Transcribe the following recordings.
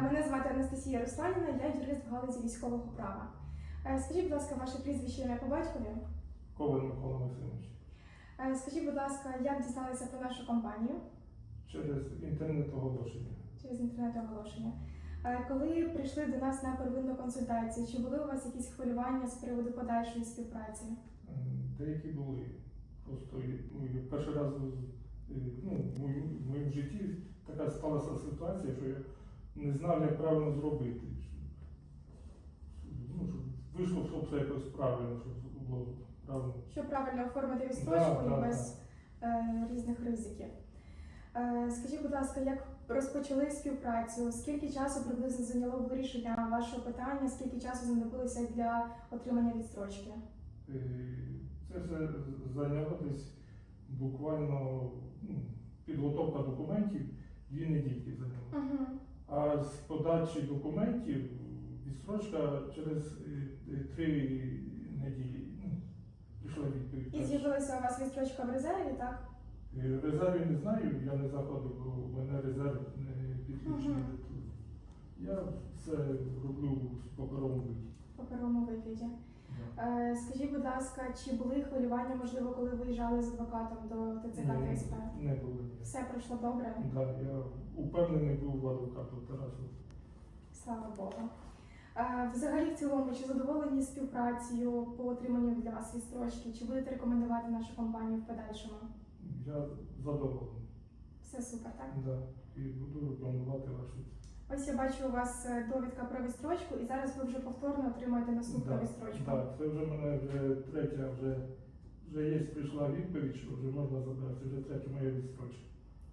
Анастасія Русланівна, я юрист в галузі військового права. Е, Скажіть, будь ласка, ваше прізвище ім'я по батькові. Коваль Микола Максимович. Е, Скажіть, будь ласка, як дізналися про нашу компанію Через інтернет-оголошення. через інтернет-оголошення? Е, Коли прийшли до нас на первинну консультацію, чи були у вас якісь хвилювання з приводу подальшої співпраці? Деякі були. Просто ну, перший раз е, ну, в моєму житті така сталася ситуація, що я не знав, як правильно зробити. Ну, щоб вийшло все якось правильно, щоб було правильно. Щоб правильно оформити відстрочку Да, да, і без е, різних ризиків. Е, скажіть, будь ласка, як розпочали співпрацю? Скільки часу приблизно зайняло вирішення вашого питання? Скільки часу знадобилося для отримання відстрочки? Е, Це все зайняло десь буквально ну, підготовка документів дві недільки зайняло. Угу. А з подачі документів відстрочка через е, е, три неділі ну, прийшла відповідь. І з'явилася у вас відстрочка в резерві, так? В резерві не знаю, я не заходив, бо в мене резерв не підключений. Мгм. Я все роблю в паперовому виді. В паперовому вигляді. Е, скажіть, будь ласка, чи були хвилювання, можливо, коли виїжджали з адвокатом до ТЦК та СП? Не було. Все пройшло добре? Да, я упевнений був в адвокату Тарасу. Слава Богу. Е, Взагалі, в цілому, чи задоволені співпрацею по отриманню для вас відстрочки? Чи будете рекомендувати нашу компанію в подальшому? Я задоволений. Все супер, так? Да. І буду рекомендувати вашу. Ось я бачу у вас е, довідка про відстрочку, і зараз ви вже повторно отримуєте наступну Да, відстрочку. да, це вже мене вже третя, вже, вже є прийшла відповідь, що вже можна забрати. Вже третя моя відстрочка.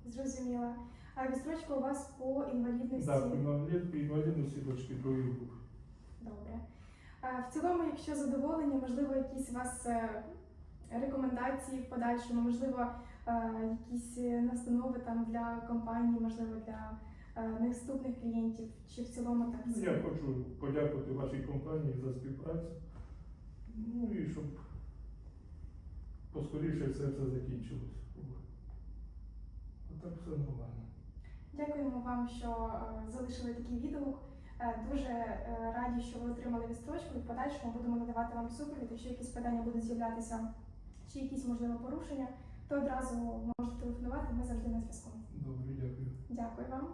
Зрозуміла. А відстрочка у вас по інвалідності? Так, по інвалід- інвалідності дочки другої групи. Добре. В цілому, якщо задоволені, можливо, якісь у вас е, рекомендації в подальшому, можливо, е, якісь настанови там для компанії, можливо, для е, наступних клієнтів, чи в цілому так? Ну, Я хочу подякувати вашій компанії за співпрацю. Ну і щоб поскоріше все це закінчилось. А так все нормально. Дякуємо вам, що е, залишили такий відгук. Е, Дуже раді, що ви отримали відстрочку і в подальшому будемо надавати вам супровід. Якщо якісь питання будуть з'являтися, чи якісь можливо порушення, то одразу можете телефонувати. Ми завжди на зв'язку. Добре, дякую. Дякую вам.